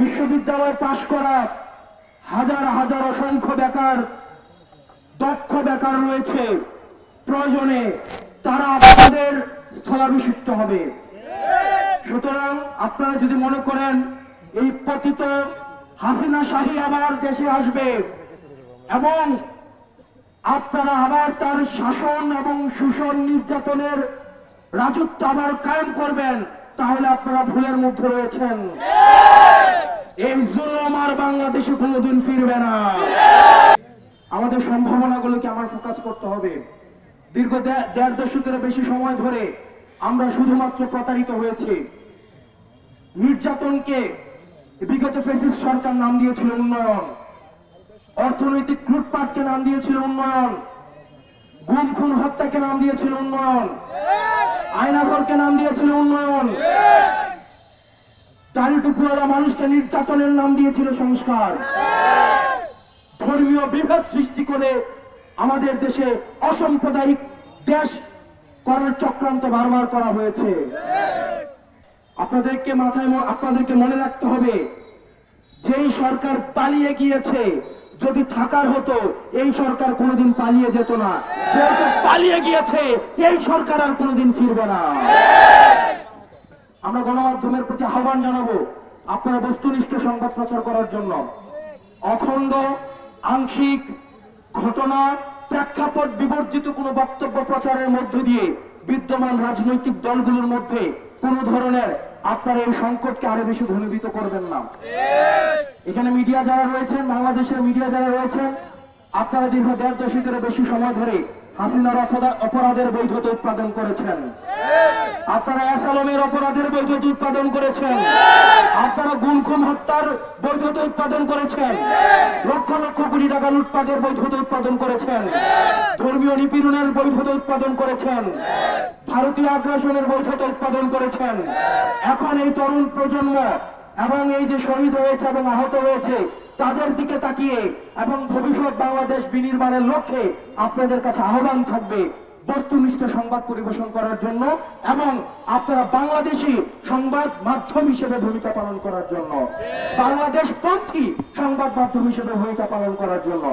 বিশ্ববিদ্যালয় পাশ করা হাজার হাজার অসংখ্য বেকার, দক্ষ বেকার রয়েছে। প্রয়োজনে তারা আপনাদের স্থলাভিষিক্ত হবে। সুতরাং আপনারা যদি মনে করেন, এই পতিত হাসিনা শাহী আবার দেশে আসবে এবং আপনারা আবার তার শাসন এবং শোষণ নির্যাতনের রাজত্ব আবার কায়েম করবেন, তাহলে আপনারা ভুলের মধ্যে রয়েছেন। বাংলাদেশে কোনোদিন ফিরবে না। আমাদের সম্ভাবনাগুলোকে আমার ফোকাস করতে হবে? দীর্ঘ দেড় দশকের বেশি সময় ধরে আমরা শুধুমাত্র প্রতারিত হয়েছি। নির্যাতনকে বিগত ফেসিস সরকার নাম দিয়েছিল উন্নয়ন। অর্থনৈতিক লুটপাটকে নাম দিয়েছিল উন্নয়ন। গুম, খুন, হত্যাকে নাম দিয়েছিল উন্নয়ন। আয়নাঘরকে নাম দিয়েছিল উন্নয়ন। চারি টুপিওয়ালা মানুষকে নির্যাতনের নাম দিয়েছিল সংস্কার। ধর্মীয় বিভেদ সৃষ্টি করে আমাদের দেশে অসাম্প্রদায়িক দেশ করার চক্রান্ত বারবার করা হয়েছে। আপনাদেরকে মাথায় আপনাদেরকে মনে রাখতে হবে, যেই সরকার পালিয়ে গিয়েছে, যদি থাকার হতো, এই সরকার কোনোদিন পালিয়ে যেত না। যেহেতু পালিয়ে গিয়েছে, এই সরকার আর কোনোদিন ফিরবে না। গণমাধ্যমের প্রতি আহ্বান জানাব আপনারা বস্তুনিষ্ঠ সংবাদ প্রচার করার জন্য। অখণ্ড আংশিক ঘটনা প্রেক্ষাপট বিবর্জিত কোনো বক্তব্য প্রচারের মধ্য দিয়ে বিদ্যমান রাজনৈতিক দলগুলোর মধ্যে কোন ধরনের আপনারা এই সংকটকে আরও বেশি ঘনীভূত করবেন না। এখানে মিডিয়া যারা রয়েছেন বাংলাদেশের মিডিয়া যারা রয়েছেন আপনারা দীর্ঘ দেড় দশকের বেশি সময় ধরে হাসিনার অপরাধ- অপরাধের বৈধতা উৎপাদন করেছেন। আপনারা অ্যাসালমের অপরাধের বৈধতা উৎপাদন করেছেন। আপনারা গুনখুম হত্যার বৈধতা উৎপাদন করেছেন। লক্ষ লক্ষ কোটি টাকা লুটপাটের বৈধতা উৎপাদন করেছেন। ধর্মীয় নিপীড়নের বৈধতা উৎপাদন করেছেন। ভারতীয় আগ্রাসনের বৈধতা উৎপাদন করেছেন। এখন এই তরুণ প্রজন্ম এবং এই যে শহীদ হয়েছে এবং আহত হয়েছে তাদের দিকে তাকিয়ে এবং ভবিষ্যৎ বাংলাদেশ বিনির্মাণের লক্ষ্যে আপনাদের কাছে আহ্বান থাকবে বস্তুনিষ্ঠ সংবাদ পরিবেশন করার জন্য এবং আপনারা বাংলাদেশি সংবাদ মাধ্যম হিসেবে ভূমিকা পালন করার জন্য। বাংলাদেশ পন্থী সংবাদ মাধ্যম হিসেবে ভূমিকা পালন করার জন্য।